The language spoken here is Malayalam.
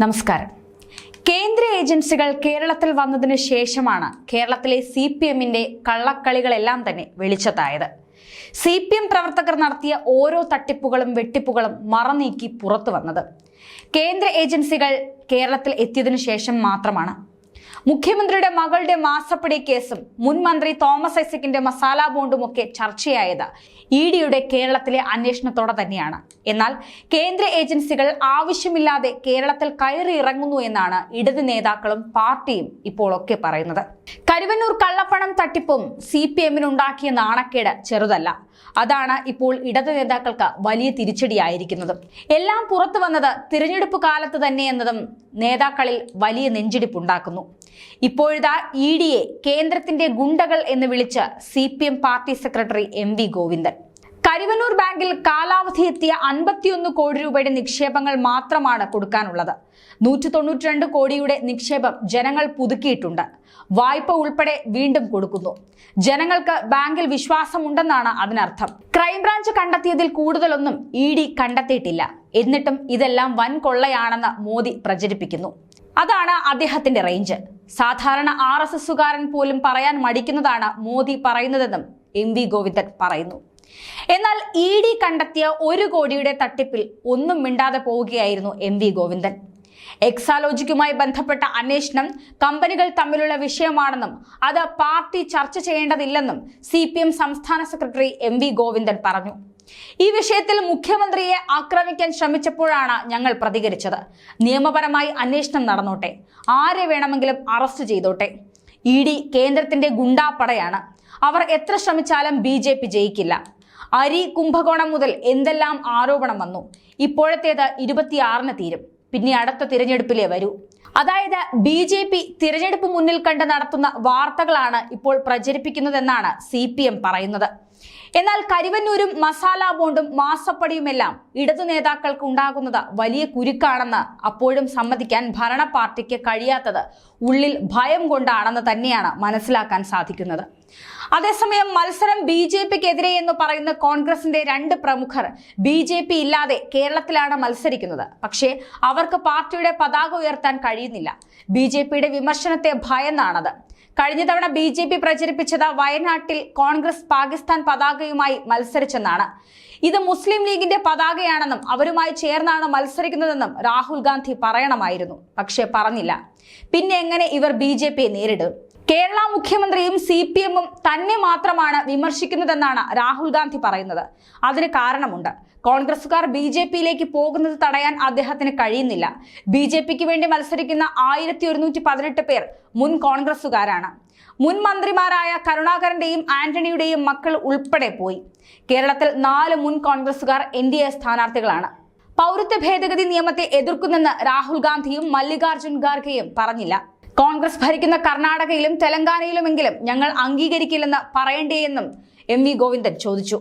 നമസ്കാരം. കേന്ദ്ര ഏജൻസികൾ കേരളത്തിൽ വന്നതിന് ശേഷമാണ് കേരളത്തിലെ സി പി എമ്മിന്റെ കള്ളക്കളികളെല്ലാം തന്നെ വെളിച്ചത്തായത്. സി പി എം പ്രവർത്തകർ നടത്തിയ ഓരോ തട്ടിപ്പുകളും വെട്ടിപ്പുകളും മറനീക്കി പുറത്തു വന്നത്. കേന്ദ്ര ഏജൻസികൾ കേരളത്തിൽ എത്തിയതിനു ശേഷം മാത്രമാണ് മുഖ്യമന്ത്രിയുടെ മകളുടെ മാസപ്പടി കേസും മുൻ മന്ത്രി തോമസ് ഐസക്കിന്റെ മസാല ബോണ്ടും ഒക്കെ ചർച്ചയായത് ഇ ഡിയുടെ കേരളത്തിലെ അന്വേഷണത്തോടെ തന്നെയാണ്. എന്നാൽ കേന്ദ്ര ഏജൻസികൾ ആവശ്യമില്ലാതെ കേരളത്തിൽ കയറി ഇറങ്ങുന്നു എന്നാണ് ഇടത് നേതാക്കളും പാർട്ടിയും ഇപ്പോൾ ഒക്കെ പറയുന്നത്. കരുവന്നൂർ കള്ളപ്പണം തട്ടിപ്പും സി പി എമ്മിനുണ്ടാക്കിയ നാണക്കേട് ചെറുതല്ല. അതാണ് ഇപ്പോൾ ഇടതു നേതാക്കൾക്ക് വലിയ തിരിച്ചടിയായിരിക്കുന്നത്. എല്ലാം പുറത്തു വന്നത് തിരഞ്ഞെടുപ്പ് കാലത്ത് തന്നെ എന്നതും നേതാക്കളിൽ വലിയ നെഞ്ചിടിപ്പുണ്ടാക്കുന്നു. ഇപ്പോഴിതാ ഇ ഡിയെ കേന്ദ്രത്തിന്റെ ഗുണ്ടകൾ എന്ന് വിളിച്ച് C party secretary M V Govindan. Karuvannur ബാങ്കിൽ കാലാവധി എത്തിയ അൻപത്തിയൊന്ന് കോടി രൂപയുടെ നിക്ഷേപങ്ങൾ മാത്രമാണ് കൊടുക്കാനുള്ളത്. നൂറ്റി തൊണ്ണൂറ്റി രണ്ട് കോടിയുടെ നിക്ഷേപം ജനങ്ങൾ പുതുക്കിയിട്ടുണ്ട്. വായ്പ ഉൾപ്പെടെ വീണ്ടും കൊടുക്കുന്നു. ജനങ്ങൾക്ക് ബാങ്കിൽ വിശ്വാസമുണ്ടെന്നാണ് അതിനർത്ഥം. ക്രൈംബ്രാഞ്ച് കണ്ടെത്തിയതിൽ കൂടുതലൊന്നും ഇ ഡി കണ്ടെത്തിയിട്ടില്ല. എന്നിട്ടും ഇതെല്ലാം വൻ കൊള്ളയാണെന്ന് മോദി പ്രചരിപ്പിക്കുന്നു. അതാണ് അദ്ദേഹത്തിന്റെ റേഞ്ച്. സാധാരണ ആർ എസ് എസുകാരൻ പോലും പറയാൻ മടിക്കുന്നതാണ് മോദി പറയുന്നതെന്നും എം വി ഗോവിന്ദൻ പറയുന്നു. എന്നാൽ ഇ ഡി കണ്ടെത്തിയ ഒരു കോടിയുടെ തട്ടിപ്പിൽ ഒന്നും മിണ്ടാതെ പോവുകയായിരുന്നു എം വി ഗോവിന്ദൻ. എക്സാലോജിക്കുമായി ബന്ധപ്പെട്ട അന്വേഷണം കമ്പനികൾ തമ്മിലുള്ള വിഷയമാണെന്നും അത് പാർട്ടി ചർച്ച ചെയ്യേണ്ടതില്ലെന്നും സി സംസ്ഥാന സെക്രട്ടറി എം ഗോവിന്ദൻ പറഞ്ഞു. ഈ വിഷയത്തിൽ മുഖ്യമന്ത്രിയെ ആക്രമിക്കാൻ ശ്രമിച്ചപ്പോഴാണ് ഞങ്ങൾ പ്രതികരിച്ചത്. നിയമപരമായി അന്വേഷണം നടന്നോട്ടെ. ആരെ വേണമെങ്കിലും അറസ്റ്റ് ചെയ്തോട്ടെ. ഇ ഡി കേന്ദ്രത്തിന്റെ ഗുണ്ടാപ്പടയാണ് അവർ എത്ര ശ്രമിച്ചാലും ബി ജയിക്കില്ല. അരി കുംഭകോണം മുതൽ എന്തെല്ലാം ആരോപണം വന്നു? ഇപ്പോഴത്തേത് ഇരുപത്തിയാറിന് തീരും. പിന്നെ അടുത്ത തിരഞ്ഞെടുപ്പിലേ വരൂ. അതായത് ബി ജെ പി തിരഞ്ഞെടുപ്പ് മുന്നിൽ കണ്ട് നടത്തുന്ന വാർത്തകളാണ് ഇപ്പോൾ പ്രചരിപ്പിക്കുന്നതെന്നാണ് സി പി എം പറയുന്നത്. എന്നാൽ കരുവന്നൂരും മസാല ബോണ്ടും മാസപ്പടിയുമെല്ലാം ഇടതു നേതാക്കൾക്ക് ഉണ്ടാകുന്നത് വലിയ കുരുക്കാണെന്ന് അപ്പോഴും സമ്മതിക്കാൻ ഭരണ പാർട്ടിക്ക് കഴിയാത്തത് ഉള്ളിൽ ഭയം കൊണ്ടാണെന്ന് തന്നെയാണ് മനസ്സിലാക്കാൻ സാധിക്കുന്നത്. അതേസമയം മത്സരം ബി ജെ പിക്കെതിരെ എന്ന് പറയുന്ന കോൺഗ്രസിന്റെ രണ്ട് പ്രമുഖർ ബി ജെ പി ഇല്ലാതെ കേരളത്തിലാണ് മത്സരിക്കുന്നത്. പക്ഷേ അവർക്ക് പാർട്ടിയുടെ പതാക ഉയർത്താൻ കഴിയുന്നില്ല. ബി ജെ പിയുടെ വിമർശനത്തെ ഭയന്നാണത്. കഴിഞ്ഞ തവണ ബി ജെ പി പ്രചരിപ്പിച്ചത് വയനാട്ടിൽ കോൺഗ്രസ് പാകിസ്ഥാൻ പതാകയുമായി മത്സരിച്ചെന്നാണ്. ഇത് മുസ്ലിം ലീഗിന്റെ പതാകയാണെന്നും അവരുമായി ചേർന്നാണ് മത്സരിക്കുന്നതെന്നും രാഹുൽ ഗാന്ധി പറയണമായിരുന്നു. പക്ഷേ പറഞ്ഞില്ല. പിന്നെ എങ്ങനെ ഇവർ ബി നേരിടും? കേരള മുഖ്യമന്ത്രിയും സി പി എമ്മും തന്നെ മാത്രമാണ് വിമർശിക്കുന്നതെന്നാണ് രാഹുൽ ഗാന്ധി പറയുന്നത്. അതിന് കാരണമുണ്ട്. കോൺഗ്രസുകാർ ബി ജെ പിയിലേക്ക് പോകുന്നത് തടയാൻ അദ്ദേഹത്തിന് കഴിയുന്നില്ല. ബി ജെ പിക്ക് വേണ്ടി മത്സരിക്കുന്ന ആയിരത്തി ഒരുന്നൂറ്റി പതിനെട്ട് പേർ മുൻ കോൺഗ്രസുകാരാണ് മുൻ മന്ത്രിമാരായ കരുണാകരന്റെയും ആന്റണിയുടെയും മക്കൾ ഉൾപ്പെടെ പോയി. കേരളത്തിൽ നാല് മുൻ കോൺഗ്രസുകാർ എൻ ഡി എ സ്ഥാനാർത്ഥികളാണ്. പൗരത്വ ഭേദഗതി നിയമത്തെ എതിർക്കുന്നെന്ന് രാഹുൽ ഗാന്ധിയും മല്ലികാർജുൻ ഖാർഗെയും പറഞ്ഞില്ല. കോൺഗ്രസ് ഭരിക്കുന്ന കർണാടകയിലും തെലങ്കാനയിലുമെങ്കിലും ഞങ്ങൾ അംഗീകരിക്കില്ലെന്ന് പറയേണ്ടേയെന്നും എം വി ഗോവിന്ദൻ ചോദിച്ചു.